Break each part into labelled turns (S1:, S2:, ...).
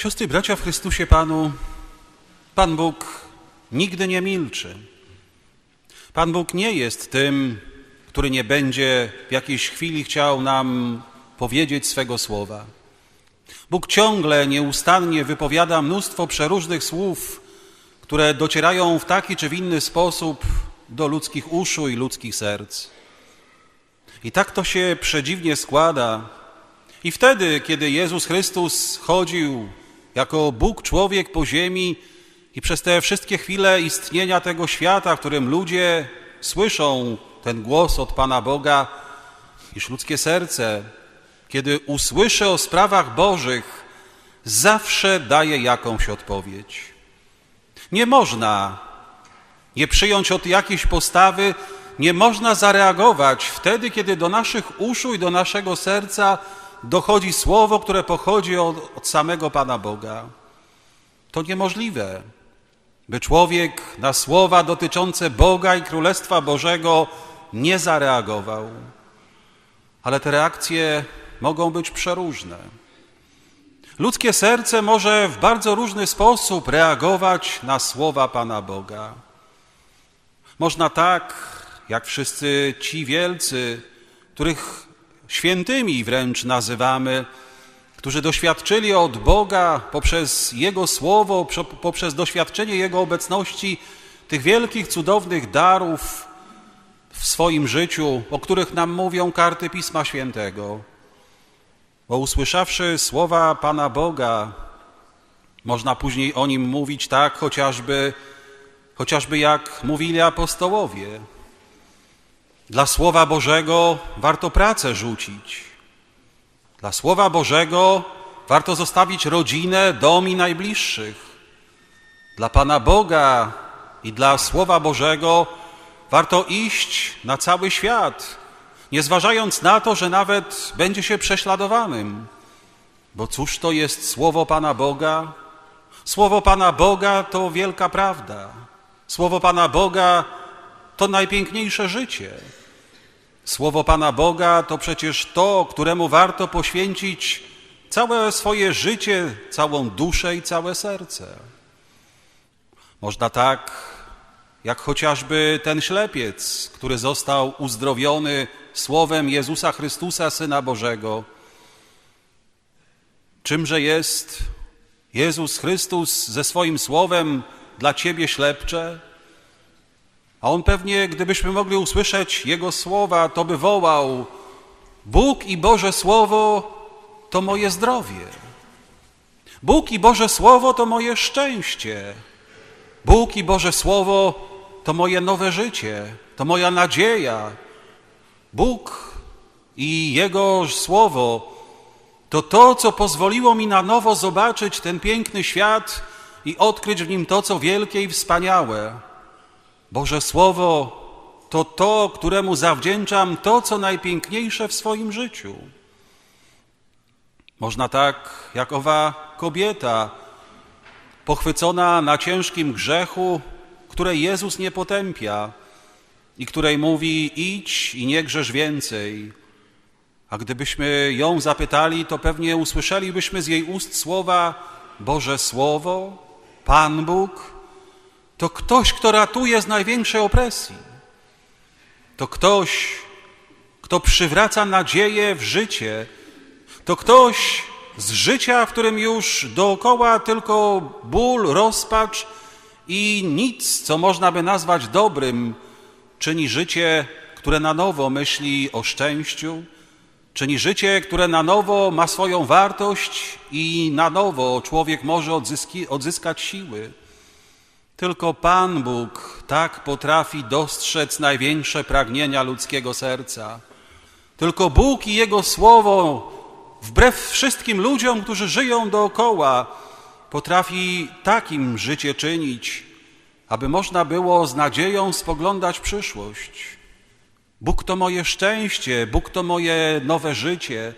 S1: Siostry bracia w Chrystusie Panu, Pan Bóg nigdy nie milczy. Pan Bóg nie jest tym, który nie będzie w jakiejś chwili chciał nam powiedzieć swego słowa. Bóg ciągle, nieustannie wypowiada mnóstwo przeróżnych słów, które docierają w taki czy w inny sposób do ludzkich uszu i ludzkich serc. I tak to się przedziwnie składa. I wtedy, kiedy Jezus Chrystus chodził jako Bóg człowiek po ziemi i przez te wszystkie chwile istnienia tego świata, w którym ludzie słyszą ten głos od Pana Boga, iż ludzkie serce, kiedy usłyszy o sprawach Bożych, zawsze daje jakąś odpowiedź. Nie można nie przyjąć od jakiejś postawy, nie można zareagować wtedy, kiedy do naszych uszu i do naszego serca dochodzi słowo, które pochodzi od, od samego Pana Boga. To niemożliwe, by człowiek na słowa dotyczące Boga i Królestwa Bożego nie zareagował. Ale te reakcje mogą być przeróżne. Ludzkie serce może w bardzo różny sposób reagować na słowa Pana Boga. Można tak, jak wszyscy ci wielcy, których świętymi wręcz nazywamy, którzy doświadczyli od Boga poprzez Jego Słowo, poprzez doświadczenie Jego obecności tych wielkich, cudownych darów w swoim życiu, o których nam mówią karty Pisma Świętego. Bo usłyszawszy słowa Pana Boga, można później o nim mówić tak, chociażby, chociażby jak mówili apostołowie. Dla Słowa Bożego warto pracę rzucić. Dla Słowa Bożego warto zostawić rodzinę, dom i najbliższych. Dla Pana Boga i dla Słowa Bożego warto iść na cały świat, nie zważając na to, że nawet będzie się prześladowanym. Bo cóż to jest Słowo Pana Boga? Słowo Pana Boga to wielka prawda. Słowo Pana Boga to najpiękniejsze życie. Słowo Pana Boga to przecież to, któremu warto poświęcić całe swoje życie, całą duszę i całe serce. Można tak, jak chociażby ten ślepiec, który został uzdrowiony słowem Jezusa Chrystusa, Syna Bożego. Czymże jest Jezus Chrystus ze swoim słowem dla ciebie ślepcze? A on pewnie, gdybyśmy mogli usłyszeć Jego słowa, to by wołał: Bóg i Boże Słowo to moje zdrowie. Bóg i Boże Słowo to moje szczęście. Bóg i Boże Słowo to moje nowe życie, to moja nadzieja. Bóg i Jego Słowo to to, co pozwoliło mi na nowo zobaczyć ten piękny świat i odkryć w nim to, co wielkie i wspaniałe. Boże Słowo to to, któremu zawdzięczam to, co najpiękniejsze w swoim życiu. Można tak, jak owa kobieta, pochwycona na ciężkim grzechu, której Jezus nie potępia i której mówi: idź i nie grzesz więcej. A gdybyśmy ją zapytali, to pewnie usłyszelibyśmy z jej ust słowa: Boże Słowo, Pan Bóg, to ktoś, kto ratuje z największej opresji. To ktoś, kto przywraca nadzieję w życie. To ktoś z życia, w którym już dookoła tylko ból, rozpacz i nic, co można by nazwać dobrym, czyni życie, które na nowo myśli o szczęściu, czyni życie, które na nowo ma swoją wartość i na nowo człowiek może odzyski, odzyskać siły. Tylko Pan Bóg tak potrafi dostrzec największe pragnienia ludzkiego serca. Tylko Bóg i Jego Słowo, wbrew wszystkim ludziom, którzy żyją dookoła, potrafi takim życie czynić, aby można było z nadzieją spoglądać przyszłość. Bóg to moje szczęście, Bóg to moje nowe życie,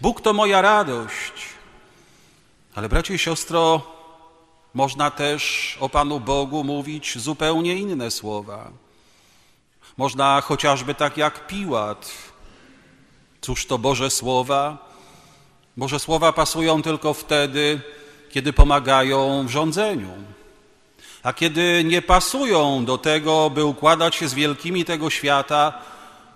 S1: Bóg to moja radość. Ale bracie i siostro, można też o Panu Bogu mówić zupełnie inne słowa. Można chociażby tak jak Piłat. Cóż to Boże słowa? Boże słowa pasują tylko wtedy, kiedy pomagają w rządzeniu. A kiedy nie pasują do tego, by układać się z wielkimi tego świata,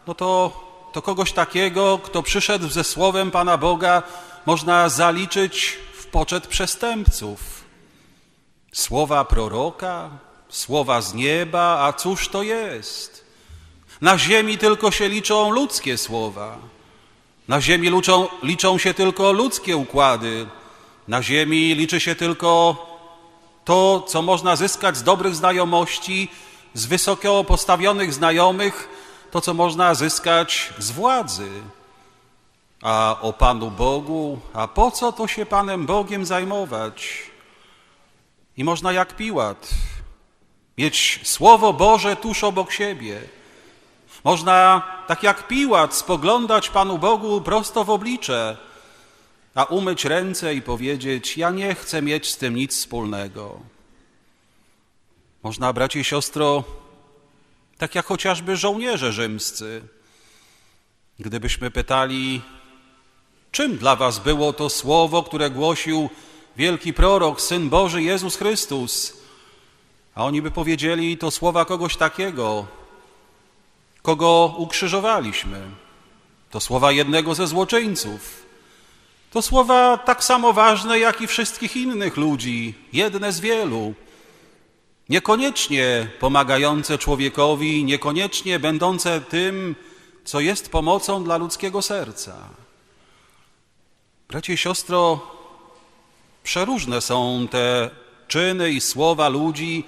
S1: no to, to kogoś takiego, kto przyszedł ze słowem Pana Boga, można zaliczyć w poczet przestępców. Słowa proroka, słowa z nieba, a cóż to jest? Na ziemi tylko się liczą ludzkie słowa. Na ziemi liczą, liczą się tylko ludzkie układy. Na ziemi liczy się tylko to, co można zyskać z dobrych znajomości, z wysoko postawionych znajomych, to, co można zyskać z władzy. A o Panu Bogu, a po co to się Panem Bogiem zajmować? I można jak Piłat mieć Słowo Boże tuż obok siebie. Można tak jak Piłat spoglądać Panu Bogu prosto w oblicze, a umyć ręce i powiedzieć: Ja nie chcę mieć z tym nic wspólnego. Można, bracie i siostro, tak jak chociażby żołnierze rzymscy, gdybyśmy pytali, czym dla Was było to słowo, które głosił wielki prorok, syn Boży Jezus Chrystus, a oni by powiedzieli to słowa kogoś takiego, kogo ukrzyżowaliśmy. To słowa jednego ze złoczyńców. To słowa tak samo ważne jak i wszystkich innych ludzi, jedne z wielu. Niekoniecznie pomagające człowiekowi, niekoniecznie będące tym, co jest pomocą dla ludzkiego serca. Bracie i siostro, przeróżne są te czyny i słowa ludzi,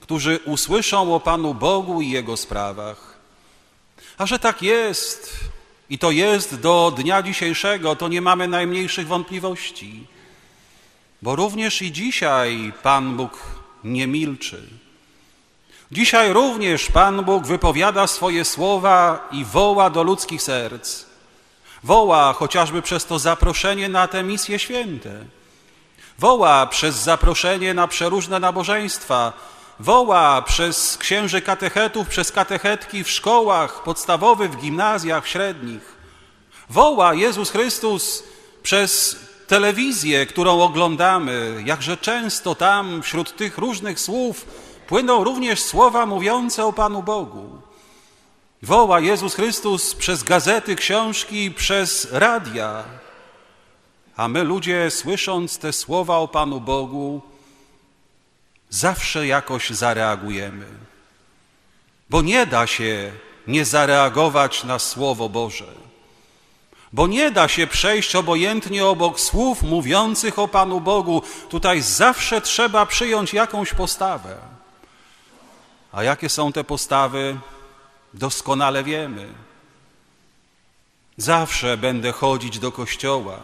S1: którzy usłyszą o Panu Bogu i Jego sprawach. A że tak jest, i to jest do dnia dzisiejszego, to nie mamy najmniejszych wątpliwości, bo również i dzisiaj Pan Bóg nie milczy. Dzisiaj również Pan Bóg wypowiada swoje słowa i woła do ludzkich serc. Woła chociażby przez to zaproszenie na te misje święte. Woła przez zaproszenie na przeróżne nabożeństwa, woła przez księży katechetów, przez katechetki w szkołach podstawowych, w gimnazjach, średnich. Woła Jezus Chrystus przez telewizję, którą oglądamy, jakże często tam wśród tych różnych słów płyną również słowa mówiące o Panu Bogu. Woła Jezus Chrystus przez gazety, książki, przez radia. A my ludzie, słysząc te słowa o Panu Bogu, zawsze jakoś zareagujemy. Bo nie da się nie zareagować na Słowo Boże. Bo nie da się przejść obojętnie obok słów mówiących o Panu Bogu. Tutaj zawsze trzeba przyjąć jakąś postawę. A jakie są te postawy, doskonale wiemy. Zawsze będę chodzić do kościoła.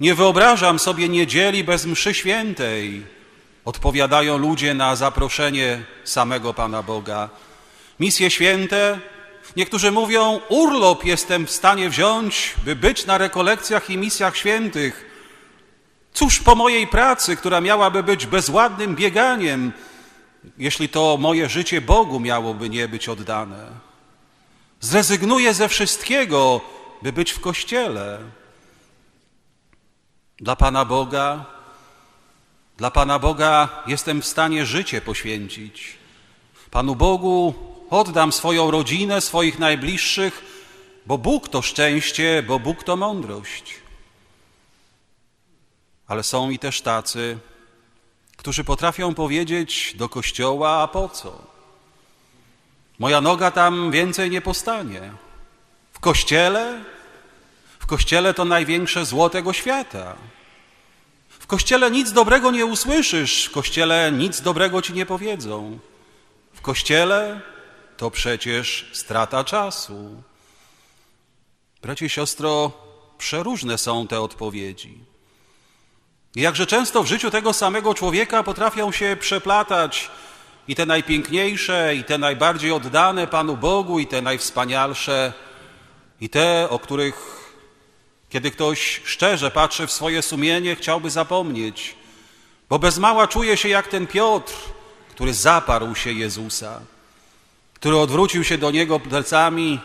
S1: Nie wyobrażam sobie niedzieli bez mszy świętej Odpowiadają ludzie na zaproszenie samego Pana Boga. Misje święte, niektórzy mówią, urlop jestem w stanie wziąć, by być na rekolekcjach i misjach świętych. Cóż po mojej pracy, która miałaby być bezładnym bieganiem, jeśli to moje życie Bogu miałoby nie być oddane? Zrezygnuję ze wszystkiego, by być w kościele. Dla Pana Boga dla Pana Boga jestem w stanie życie poświęcić. Panu Bogu oddam swoją rodzinę, swoich najbliższych, bo Bóg to szczęście, bo Bóg to mądrość. Ale są i też tacy, którzy potrafią powiedzieć do kościoła, a po co? Moja noga tam więcej nie postanie. W kościele? W kościele to największe zło tego świata kościele nic dobrego nie usłyszysz, w kościele nic dobrego ci nie powiedzą. W kościele to przecież strata czasu. Bracie i siostro, przeróżne są te odpowiedzi. Jakże często w życiu tego samego człowieka potrafią się przeplatać i te najpiękniejsze, i te najbardziej oddane Panu Bogu, i te najwspanialsze, i te, o których kiedy ktoś szczerze patrzy w swoje sumienie, chciałby zapomnieć, bo bez mała czuje się jak ten Piotr, który zaparł się Jezusa, który odwrócił się do Niego plecami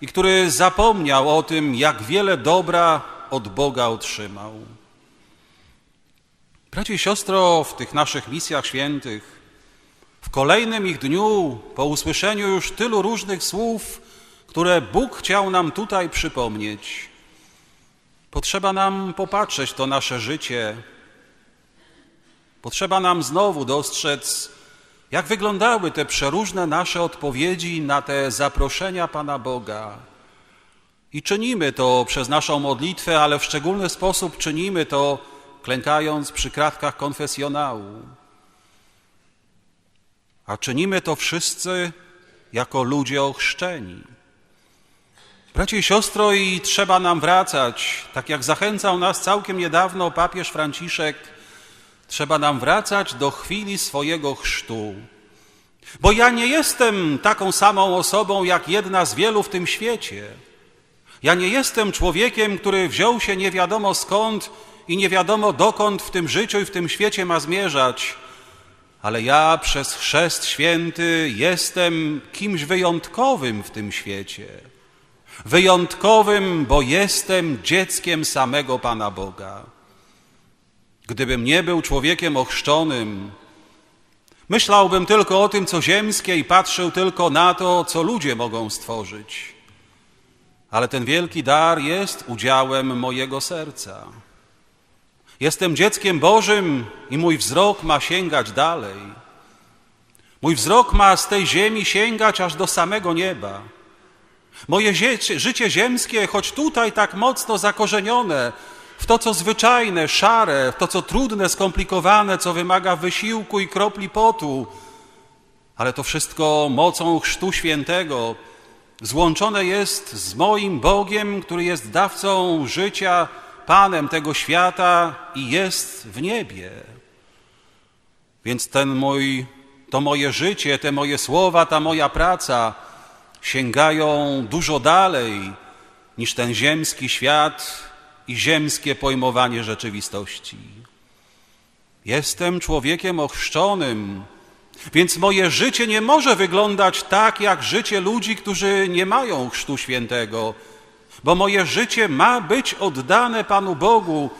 S1: i który zapomniał o tym, jak wiele dobra od Boga otrzymał. Bracie i siostro, w tych naszych misjach świętych, w kolejnym ich dniu, po usłyszeniu już tylu różnych słów, które Bóg chciał nam tutaj przypomnieć, potrzeba nam popatrzeć to nasze życie. Potrzeba nam znowu dostrzec, jak wyglądały te przeróżne nasze odpowiedzi na te zaproszenia Pana Boga. I czynimy to przez naszą modlitwę, ale w szczególny sposób czynimy to klękając przy kratkach konfesjonału. A czynimy to wszyscy jako ludzie ochrzczeni. Bracie i siostro, i trzeba nam wracać, tak jak zachęcał nas całkiem niedawno papież Franciszek, trzeba nam wracać do chwili swojego chrztu. Bo ja nie jestem taką samą osobą jak jedna z wielu w tym świecie. Ja nie jestem człowiekiem, który wziął się nie wiadomo skąd i nie wiadomo dokąd w tym życiu i w tym świecie ma zmierzać, ale ja przez chrzest święty jestem kimś wyjątkowym w tym świecie. Wyjątkowym, bo jestem dzieckiem samego Pana Boga. Gdybym nie był człowiekiem ochrzczonym, myślałbym tylko o tym, co ziemskie i patrzył tylko na to, co ludzie mogą stworzyć. Ale ten wielki dar jest udziałem mojego serca. Jestem dzieckiem Bożym i mój wzrok ma sięgać dalej. Mój wzrok ma z tej ziemi sięgać aż do samego nieba. Moje życie ziemskie, choć tutaj tak mocno zakorzenione w to, co zwyczajne, szare, w to, co trudne, skomplikowane, co wymaga wysiłku i kropli potu, ale to wszystko mocą Chrztu Świętego złączone jest z moim Bogiem, który jest dawcą życia, Panem tego świata i jest w niebie. Więc ten mój, to moje życie, te moje słowa, ta moja praca sięgają dużo dalej niż ten ziemski świat i ziemskie pojmowanie rzeczywistości. Jestem człowiekiem ochrzczonym, więc moje życie nie może wyglądać tak jak życie ludzi, którzy nie mają chrztu świętego bo moje życie ma być oddane Panu Bogu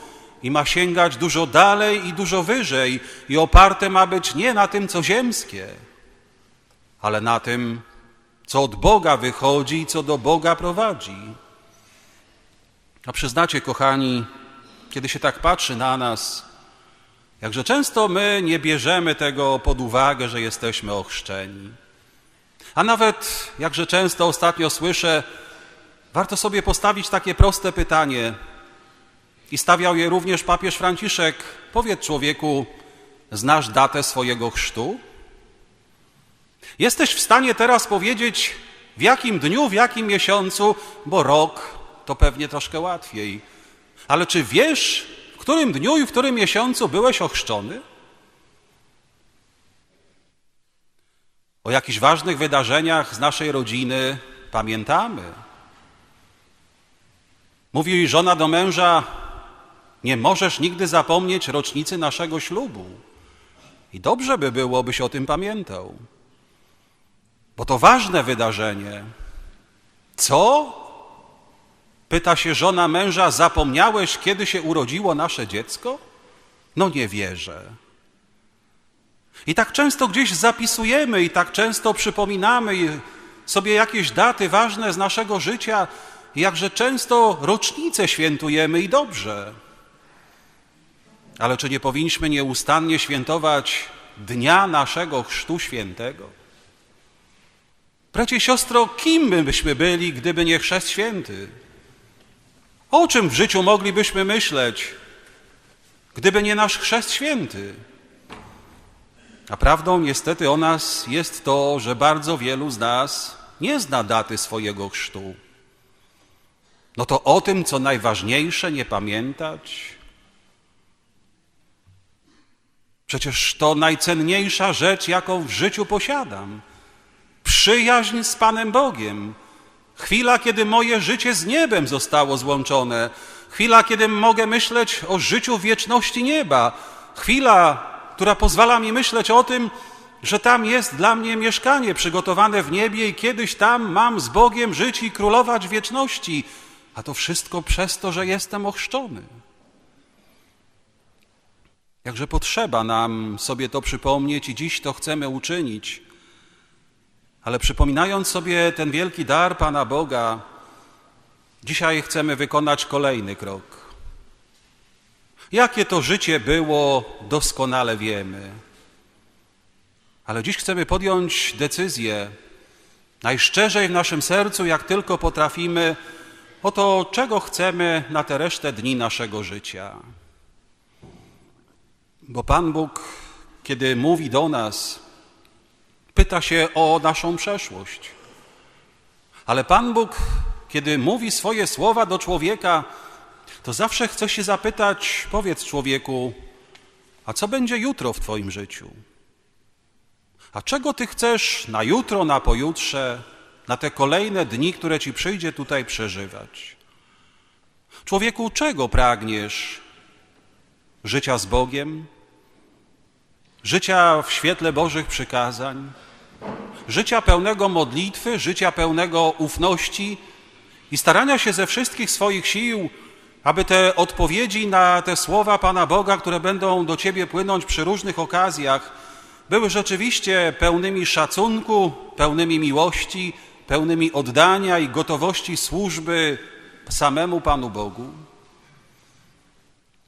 S1: i ma sięgać dużo dalej i dużo wyżej i oparte ma być nie na tym, co ziemskie, ale na tym, co od Boga wychodzi i co do Boga prowadzi. A przyznacie, kochani, kiedy się tak patrzy na nas, jakże często my nie bierzemy tego pod uwagę, że jesteśmy ochrzczeni. A nawet jakże często ostatnio słyszę, Warto sobie postawić takie proste pytanie i stawiał je również papież Franciszek. Powiedz człowieku, znasz datę swojego chrztu? Jesteś w stanie teraz powiedzieć, w jakim dniu, w jakim miesiącu, bo rok to pewnie troszkę łatwiej. Ale czy wiesz, w którym dniu i w którym miesiącu byłeś ochrzczony? O jakichś ważnych wydarzeniach z naszej rodziny pamiętamy. Mówi żona do męża: Nie możesz nigdy zapomnieć rocznicy naszego ślubu. I dobrze by było, byś o tym pamiętał, bo to ważne wydarzenie. Co? Pyta się żona męża: Zapomniałeś, kiedy się urodziło nasze dziecko? No nie wierzę. I tak często gdzieś zapisujemy, i tak często przypominamy sobie jakieś daty ważne z naszego życia, jakże często rocznice świętujemy i dobrze. Ale czy nie powinniśmy nieustannie świętować dnia naszego Chrztu Świętego? Bracie, siostro, kim byśmy byli, gdyby nie Chrzest Święty? O czym w życiu moglibyśmy myśleć, gdyby nie nasz Chrzest Święty? A prawdą niestety o nas jest to, że bardzo wielu z nas nie zna daty swojego chrztu. No to o tym, co najważniejsze, nie pamiętać? Przecież to najcenniejsza rzecz, jaką w życiu posiadam. Przyjaźń z Panem Bogiem. Chwila, kiedy moje życie z niebem zostało złączone. Chwila, kiedy mogę myśleć o życiu wieczności nieba. Chwila, która pozwala mi myśleć o tym, że tam jest dla mnie mieszkanie przygotowane w niebie i kiedyś tam mam z Bogiem żyć i królować wieczności. A to wszystko przez to, że jestem ochrzczony. Jakże potrzeba nam sobie to przypomnieć i dziś to chcemy uczynić. Ale przypominając sobie ten wielki dar Pana Boga, dzisiaj chcemy wykonać kolejny krok. Jakie to życie było, doskonale wiemy. Ale dziś chcemy podjąć decyzję, najszczerzej w naszym sercu, jak tylko potrafimy, o to, czego chcemy na te resztę dni naszego życia. Bo Pan Bóg, kiedy mówi do nas, pyta się o naszą przeszłość. Ale Pan Bóg, kiedy mówi swoje słowa do człowieka, to zawsze chce się zapytać: powiedz człowieku, a co będzie jutro w Twoim życiu? A czego Ty chcesz na jutro, na pojutrze, na te kolejne dni, które Ci przyjdzie tutaj przeżywać? Człowieku, czego pragniesz? Życia z Bogiem? Życia w świetle Bożych przykazań? Życia pełnego modlitwy, życia pełnego ufności i starania się ze wszystkich swoich sił, aby te odpowiedzi na te słowa Pana Boga, które będą do Ciebie płynąć przy różnych okazjach, były rzeczywiście pełnymi szacunku, pełnymi miłości, pełnymi oddania i gotowości służby samemu Panu Bogu?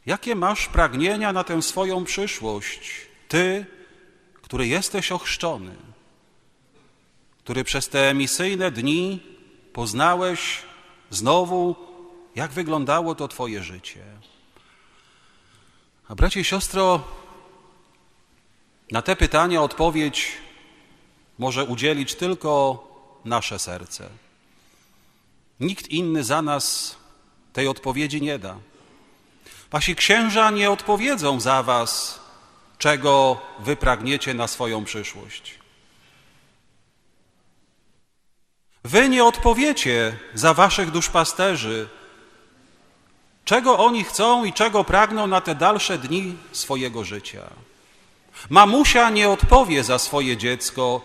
S1: Jakie masz pragnienia na tę swoją przyszłość? Ty, który jesteś ochrzczony, który przez te misyjne dni poznałeś znowu, jak wyglądało to Twoje życie. A bracie i siostro, na te pytania odpowiedź może udzielić tylko nasze serce. Nikt inny za nas tej odpowiedzi nie da. Wasi księża nie odpowiedzą za was, czego wy pragniecie na swoją przyszłość. Wy nie odpowiecie za waszych duszpasterzy, czego oni chcą i czego pragną na te dalsze dni swojego życia. Mamusia nie odpowie za swoje dziecko,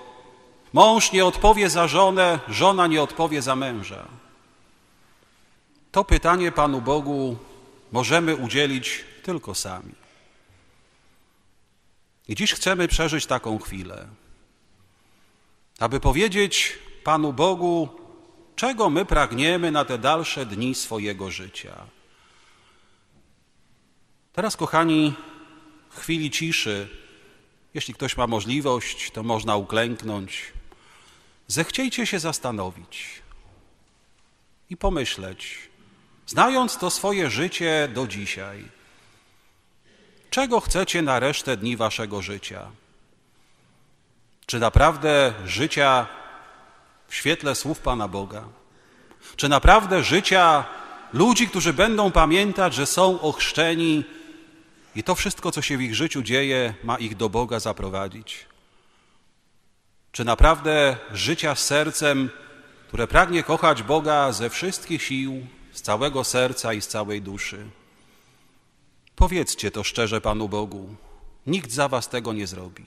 S1: mąż nie odpowie za żonę, żona nie odpowie za męża. To pytanie Panu Bogu możemy udzielić tylko sami. I dziś chcemy przeżyć taką chwilę, aby powiedzieć Panu Bogu, czego my pragniemy na te dalsze dni swojego życia. Teraz, kochani, w chwili ciszy, jeśli ktoś ma możliwość, to można uklęknąć. Zechciejcie się zastanowić i pomyśleć, znając to swoje życie do dzisiaj, czego chcecie na resztę dni waszego życia? Czy naprawdę życia w świetle słów Pana Boga? Czy naprawdę życia ludzi, którzy będą pamiętać, że są ochrzczeni i to wszystko, co się w ich życiu dzieje, ma ich do Boga zaprowadzić? Czy naprawdę życia z sercem, które pragnie kochać Boga ze wszystkich sił, z całego serca i z całej duszy? Powiedzcie to szczerze Panu Bogu. Nikt za was tego nie zrobi.